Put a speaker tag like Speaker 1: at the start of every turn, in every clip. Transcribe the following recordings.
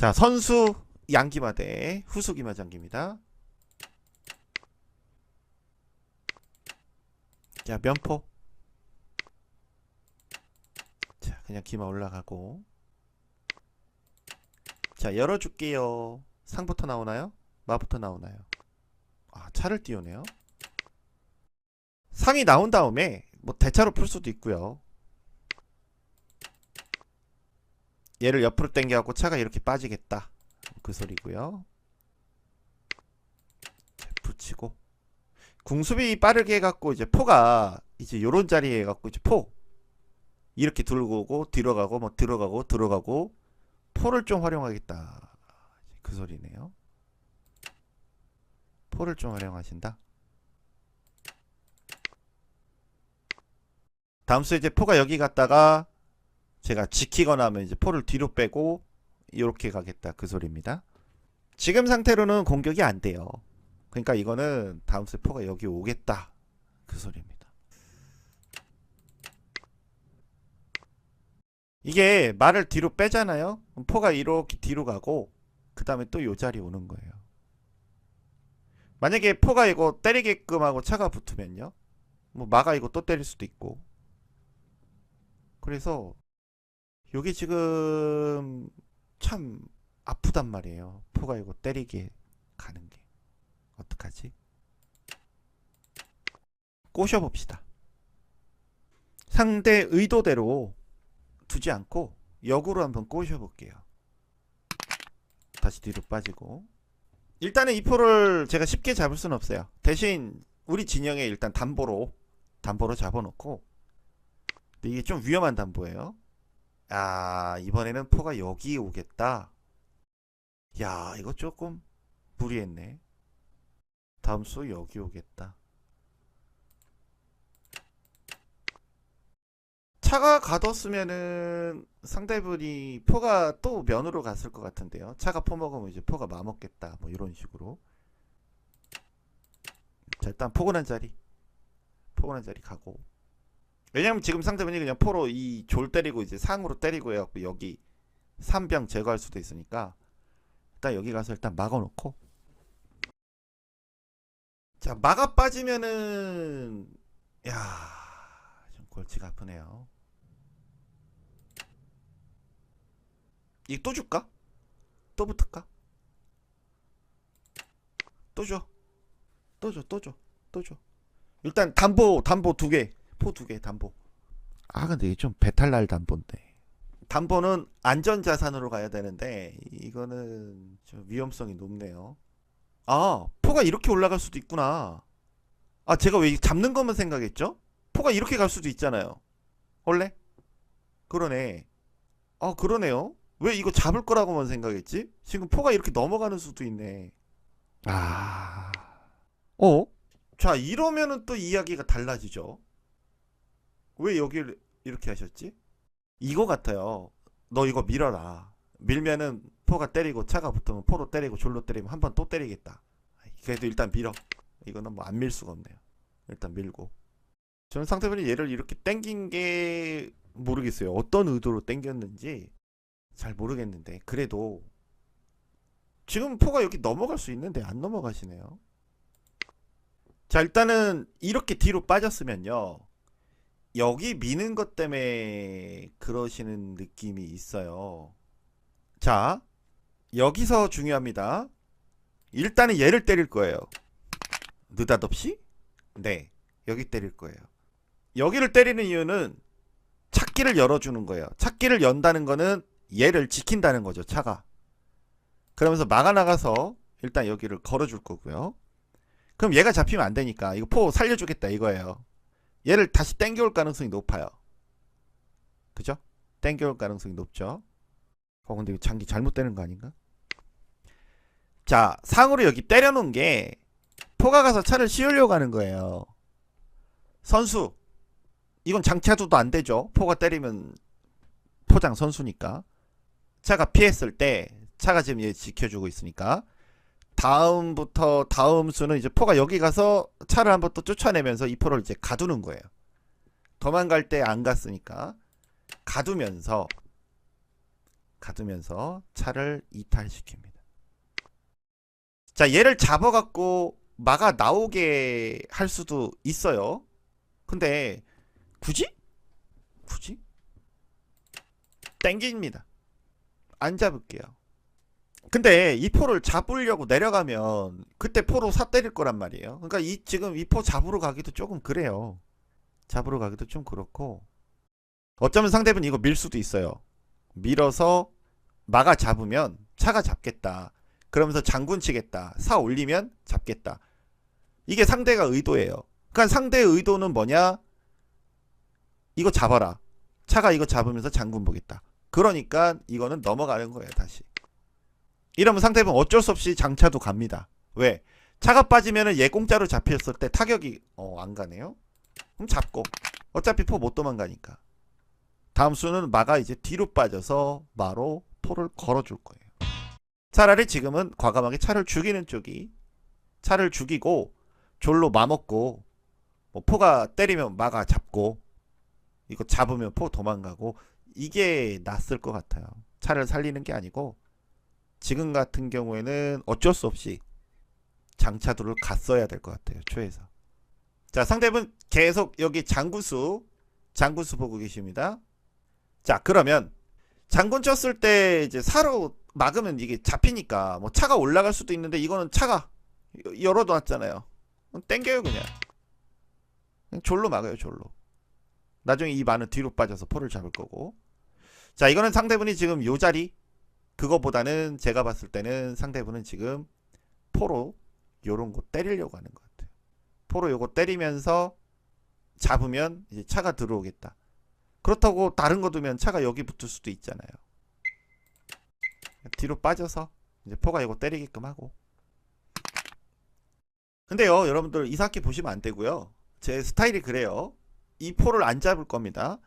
Speaker 1: 자, 선수 양기마 대 후수 기마 장기입니다. 자, 면포. 자, 그냥 기마 올라가고. 자, 열어줄게요. 상부터 나오나요? 마부터 나오나요? 아, 차를 띄우네요. 상이 나온 다음에 뭐 대차로 풀 수도 있고요. 얘를 옆으로 당겨갖고 차가 이렇게 빠지겠다. 그 소리고요. 자, 붙이고 궁수비 빠르게 해갖고 이제 포가 이제 요런 자리에 해갖고 이제 포 이렇게 들고 오고 들어가고 뭐 들어가고 들어가고 포를 좀 활용하겠다. 그 소리네요. 포를 좀 활용하신다. 다음 수에 이제 포가 여기 갔다가 제가 지키거나 하면 이제 포를 뒤로 빼고 이렇게 가겠다 그 소리입니다. 지금 상태로는 공격이 안 돼요. 그러니까 이거는 다음 수에 포가 여기 오겠다 그 소리입니다. 이게 말을 뒤로 빼잖아요. 포가 이렇게 뒤로 가고 그 다음에 또 요 자리 오는 거예요. 만약에 포가 이거 때리게끔 하고 차가 붙으면요. 뭐 마가 이거 또 때릴 수도 있고. 그래서 요게 지금 참 아프단 말이에요. 포가 이거 때리게 가는 게. 어떡하지? 꼬셔봅시다. 상대 의도대로 두지 않고 역으로 한번 꼬셔볼게요. 다시 뒤로 빠지고. 일단은 이 포를 제가 쉽게 잡을 수는 없어요. 대신 우리 진영에 일단 담보로 담보로 잡아놓고 이게 좀 위험한 담보예요. 아 이번에는 포가 여기 오겠다. 야 이거 조금 무리했네. 다음 수 여기 오겠다. 차가 가뒀으면은 상대분이 포가 또 면으로 갔을 것 같은데요. 차가 포 먹으면 이제 포가 마먹겠다. 뭐 이런 식으로. 자 일단 포근한 자리. 포근한 자리 가고. 왜냐면 지금 상대분이 그냥 포로 이 졸 때리고 이제 상으로 때리고 해갖고 여기 3병 제거할 수도 있으니까 일단 여기 가서 일단 막아놓고 자 막아 빠지면은 야좀 골치가 아프네요 이거 또 줄까? 또 붙을까? 또 줘. 또 줘, 또 줘, 또 줘. 일단 담보, 담보 두 개. 포 두 개, 담보. 아, 근데 이게 좀 배탈 날 담보인데. 담보는 안전 자산으로 가야 되는데, 이거는 좀 위험성이 높네요. 아, 포가 이렇게 올라갈 수도 있구나. 아, 제가 왜 잡는 것만 생각했죠? 포가 이렇게 갈 수도 있잖아요. 원래? 그러네. 아, 그러네요. 왜 이거 잡을 거라고만 생각했지? 지금 포가 이렇게 넘어가는 수도 있네. 아. 어? 자, 이러면은 또 이야기가 달라지죠. 왜 여기를 이렇게 하셨지? 이거 같아요. 너 이거 밀어라. 밀면은 포가 때리고 차가 붙으면 포로 때리고 졸로 때리면 한 번 또 때리겠다. 그래도 일단 밀어. 이거는 뭐 안 밀 수가 없네요. 일단 밀고. 저는 상대편이 얘를 이렇게 땡긴 게 모르겠어요. 어떤 의도로 땡겼는지 잘 모르겠는데 그래도 지금 포가 여기 넘어갈 수 있는데 안 넘어가시네요. 자 일단은 이렇게 뒤로 빠졌으면요. 여기 미는 것 때문에 그러시는 느낌이 있어요. 자 여기서 중요합니다. 일단은 얘를 때릴 거예요. 느닷없이? 네 여기 때릴 거예요. 여기를 때리는 이유는 찾기를 열어주는 거예요. 찾기를 연다는 거는 얘를 지킨다는 거죠, 차가. 그러면서 막아 나가서 일단 여기를 걸어줄 거고요. 그럼 얘가 잡히면 안 되니까 이거 포 살려주겠다 이거예요. 얘를 다시 땡겨올 가능성이 높아요. 그죠? 땡겨올 가능성이 높죠. 어 근데 장기 잘못되는 거 아닌가? 자 상으로 여기 때려놓은 게 포가 가서 차를 씌우려고 하는 거예요. 선수 이건 장차도도 안 되죠. 포가 때리면 포장 선수니까. 차가 피했을 때 차가 지금 얘 지켜주고 있으니까 다음부터 다음 수는 이제 포가 여기 가서 차를 한번 또 쫓아내면서 이 포를 이제 가두는 거예요. 도망갈 때 안 갔으니까 가두면서 가두면서 차를 이탈시킵니다. 자, 얘를 잡아갖고 막아 나오게 할 수도 있어요. 근데 굳이? 굳이? 땡깁니다. 안 잡을게요. 근데 이 포를 잡으려고 내려가면 그때 포로 사 때릴 거란 말이에요. 그러니까 이 지금 이포 잡으러 가기도 조금 그래요. 잡으러 가기도 좀 그렇고 어쩌면 상대분 이거 밀 수도 있어요. 밀어서 막아 잡으면 차가 잡겠다. 그러면서 장군 치겠다. 사 올리면 잡겠다. 이게 상대가 의도예요. 그러니까 상대의 의도는 뭐냐? 이거 잡아라. 차가 이거 잡으면서 장군 보겠다. 그러니까 이거는 넘어가는 거예요, 다시. 이러면 상대방 어쩔 수 없이 장차도 갑니다. 왜? 차가 빠지면은 얘 공짜로 잡혔을 때 타격이 어, 안 가네요. 그럼 잡고 어차피 포 못 도망가니까. 다음 수는 마가 이제 뒤로 빠져서 마로 포를 걸어줄 거예요. 차라리 지금은 과감하게 차를 죽이는 쪽이 차를 죽이고 졸로 마먹고 뭐 포가 때리면 마가 잡고 이거 잡으면 포 도망가고 이게 낫을 것 같아요. 차를 살리는 게 아니고 지금 같은 경우에는 어쩔 수 없이 장차도를 갔어야 될 것 같아요. 초에서. 자 상대분 계속 여기 장구수 장구수 보고 계십니다. 자 그러면 장군 쳤을 때 이제 사로 막으면 이게 잡히니까 뭐 차가 올라갈 수도 있는데 이거는 차가 여- 열어놨잖아요. 땡겨요 그냥. 그냥 졸로 막아요 졸로. 나중에 이 마는 뒤로 빠져서 포를 잡을 거고. 자 이거는 상대분이 지금 요 자리 그거보다는 제가 봤을 때는 상대분은 지금 포로 요런 거 때리려고 하는 것 같아요. 포로 요거 때리면서 잡으면 이제 차가 들어오겠다. 그렇다고 다른 거 두면 차가 여기 붙을 수도 있잖아요. 뒤로 빠져서 이제 포가 이거 때리게끔 하고. 근데요, 여러분들 이상하게 보시면 안 되고요. 제 스타일이 그래요. 이 포를 안 잡을 겁니다.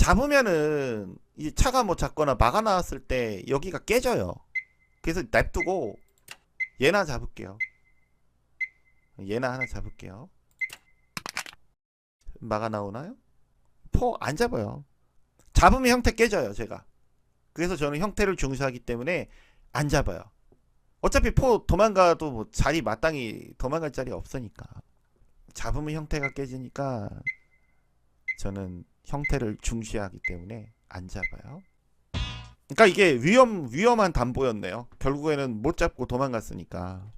Speaker 1: 잡으면은 이 차가 뭐 잡거나 막아 나왔을 때 여기가 깨져요. 그래서 냅두고 얘나 잡을게요. 얘나 하나 잡을게요. 막아 나오나요? 포 안 잡아요. 잡으면 형태 깨져요, 제가. 그래서 저는 형태를 중시하기 때문에 안 잡아요. 어차피 포 도망가도 뭐 자리 마땅히 도망갈 자리 없으니까. 잡으면 형태가 깨지니까 저는 형태를 중시하기 때문에 안 잡아요. 그러니까 이게 위험 위험한 담보였네요. 결국에는 못 잡고 도망갔으니까.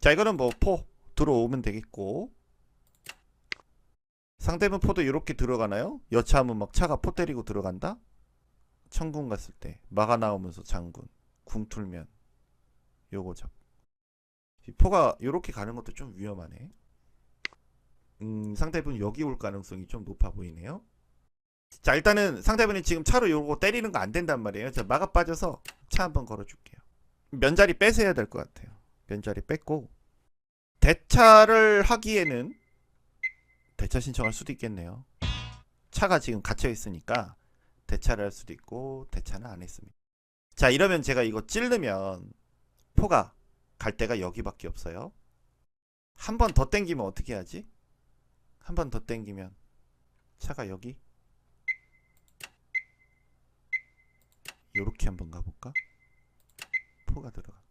Speaker 1: 자 이거는 뭐 포 들어오면 되겠고 상대분 포도 이렇게 들어가나요? 여차하면 막 차가 포 때리고 들어간다? 천군 갔을 때 막아 나오면서 장군 궁 틀면 요거 잡. 이 포가 이렇게 가는 것도 좀 위험하네. 음, 상대분 여기 올 가능성이 좀 높아 보이네요. 자, 일단은 상대분이 지금 차로 요거 때리는 거 안 된단 말이에요. 자, 막아 빠져서 차 한번 걸어줄게요. 면자리 빼서해야 될 것 같아요. 면자리 뺐고 대차를 하기에는 대차 신청할 수도 있겠네요. 차가 지금 갇혀 있으니까 대차를 할 수도 있고 대차는 안 했습니다. 자, 이러면 제가 이거 찌르면 포가 갈 데가 여기밖에 없어요. 한 번 더 땡기면 어떻게 하지? 한 번 더 땡기면 차가 여기 요렇게 한번 가볼까? 포가 들어가.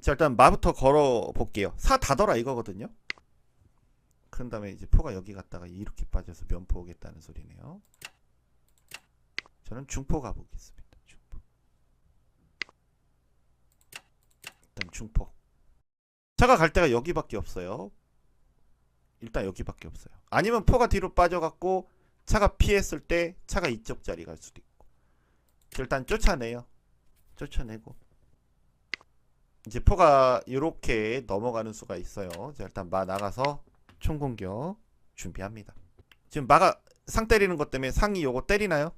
Speaker 1: 자 일단 마부터 걸어 볼게요. 사 다더라 이거거든요. 그런 다음에 이제 포가 여기 갔다가 이렇게 빠져서 면포 오겠다는 소리네요. 저는 중포 가보겠습니다. 중포. 일단 중포. 차가 갈 데가 여기밖에 없어요. 일단 여기밖에 없어요. 아니면 포가 뒤로 빠져갖고 차가 피했을 때 차가 이쪽 자리 갈 수도 있고. 일단 쫓아내요. 쫓아내고. 이제 포가 이렇게 넘어가는 수가 있어요. 자, 일단 마 나가서 총 공격 준비합니다. 지금 마가 상 때리는 것 때문에 상이 요거 때리나요?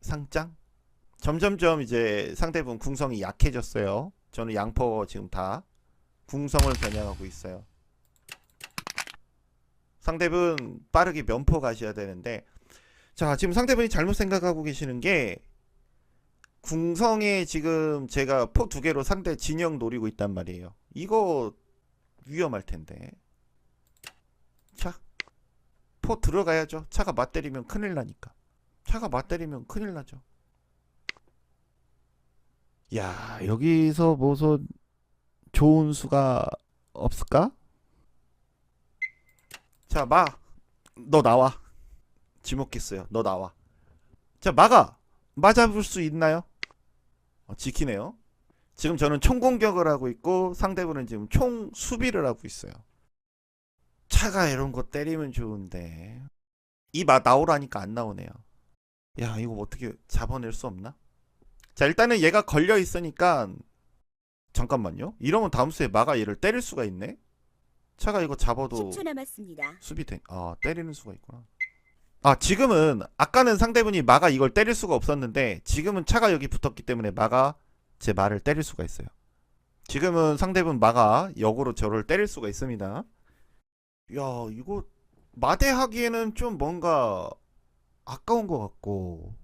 Speaker 1: 상장? 점점점 이제 상대분 궁성이 약해졌어요. 저는 양포 지금 다 궁성을 겨냥하고 있어요. 상대분 빠르게 면포 가셔야 되는데 자 지금 상대분이 잘못 생각하고 계시는 게 궁성에 지금 제가 포 두 개로 상대 진영 노리고 있단 말이에요. 이거 위험할 텐데. 자 포 들어가야죠. 차가 맞때리면 큰일 나니까. 차가 맞때리면 큰일 나죠. 야, 여기서 무슨 좋은 수가 없을까? 자, 마. 너 나와. 지목했어요. 너 나와. 자, 마가. 맞아볼 수 있나요? 어, 지키네요. 지금 저는 총 공격을 하고 있고 상대분은 지금 총 수비를 하고 있어요. 차가 이런 거 때리면 좋은데 이 마 나오라니까 안 나오네요. 야 이거 어떻게 잡아낼 수 없나? 자 일단은 얘가 걸려 있으니까 잠깐만요. 이러면 다음 수에 마가 얘를 때릴 수가 있네. 차가 이거 잡아도
Speaker 2: 10초 남았습니다.
Speaker 1: 수비 된, 아, 때리는 수가 있구나. 아, 지금은, 아까는 상대분이 마가 이걸 때릴 수가 없었는데, 지금은 차가 여기 붙었기 때문에 마가 제 말을 때릴 수가 있어요. 지금은 상대분 마가 역으로 저를 때릴 수가 있습니다. 야, 이거, 마대하기에는 좀 뭔가 아까운 것 같고,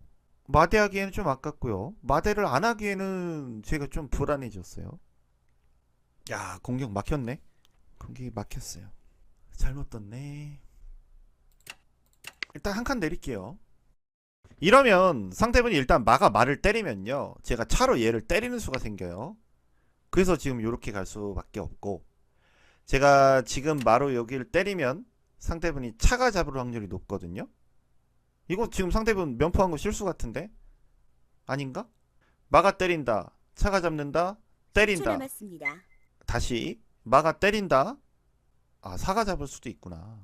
Speaker 1: 마대하기에는 좀 아깝고요. 마대를 안 하기에는 제가 좀 불안해졌어요. 야, 공격 막혔네. 공격이 막혔어요. 잘못 떴네. 일단 한 칸 내릴게요. 이러면 상대분이 일단 마가 말을 때리면요. 제가 차로 얘를 때리는 수가 생겨요. 그래서 지금 이렇게 갈 수밖에 없고 제가 지금 마로 여기를 때리면 상대분이 차가 잡을 확률이 높거든요. 이거 지금 상대분 면포한 거 실수 같은데? 아닌가? 마가 때린다. 차가 잡는다.
Speaker 2: 10초 때린다.
Speaker 1: 다시 마가 때린다. 아 사가 잡을 수도 있구나.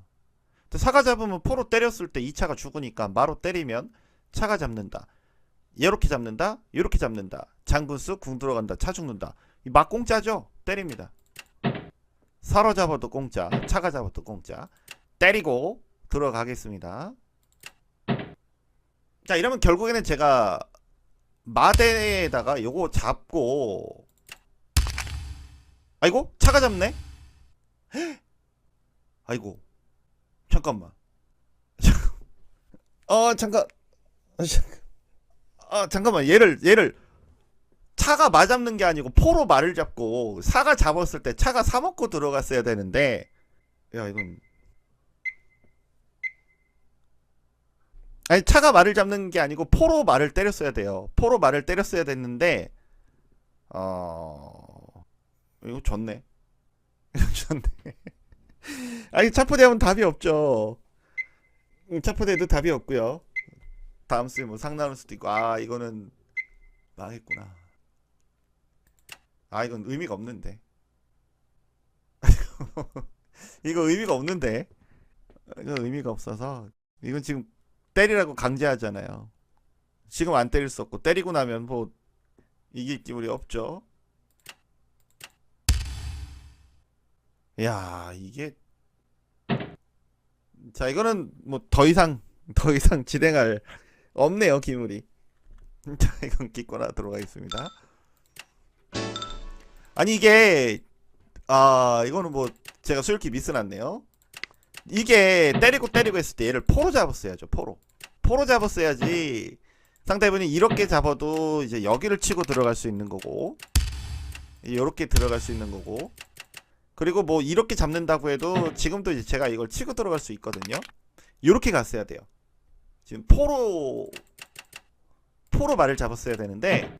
Speaker 1: 근데 사가 잡으면 포로 때렸을 때이 차가 죽으니까 마로 때리면 차가 잡는다. 이렇게 잡는다. 이렇게 잡는다. 장군수 궁 들어간다. 차 죽는다. 이막 공짜죠? 때립니다. 사로 잡아도 공짜. 차가 잡아도 공짜. 때리고 들어가겠습니다. 자 이러면 결국에는 제가 마대에다가 요거 잡고 아이고 차가 잡네. 헉! 아이고 잠깐만. 어 잠깐. 아, 잠깐. 아 잠깐만 얘를 얘를 차가 맞잡는 게 아니고 포로 말을 잡고 사가 잡았을 때 차가 사 먹고 들어갔어야 되는데 야 이건 아니 차가 말을 잡는 게 아니고 포로 말을 때렸어야 돼요. 포로 말을 때렸어야 됐는데 어 이거 졌네. 이거 졌네. 아니 차포대하면 답이 없죠. 음, 차포대도 답이 없고요. 다음 수에 뭐 상 나올 수도 있고 아 이거는 망했구나. 아 이건 의미가 없는데. 이거 의미가 없는데. 이거 의미가 없어서 이건 지금 때리라고 강제하잖아요. 지금 안 때릴 수 없고 때리고 나면 뭐 이길 기울이 없죠. 야 이게 자 이거는 뭐 더 이상 더 이상 진행할 없네요 기물이. 자 이건 기권하 들어가겠습니다. 아니 이게 아 이거는 뭐 제가 수일기 미스 났네요. 이게 때리고 때리고 했을 때 얘를 포로 잡았어야죠 포로. 포로 잡았어야지 상대분이 이렇게 잡아도 이제 여기를 치고 들어갈 수 있는 거고 이렇게 들어갈 수 있는 거고 그리고 뭐 이렇게 잡는다고 해도 지금도 이제 제가 이걸 치고 들어갈 수 있거든요. 이렇게 갔어야 돼요. 지금 포로 포로 말을 잡았어야 되는데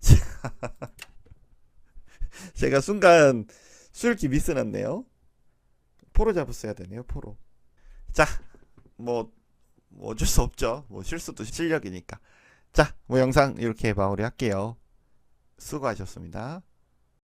Speaker 1: 제가 순간 술기 미스 났네요. 포로 잡았어야 되네요. 포로. 자, 뭐, 뭐 어쩔 수 없죠. 뭐 실수도 실력이니까. 자, 뭐 영상 이렇게 마무리 할게요. 수고하셨습니다.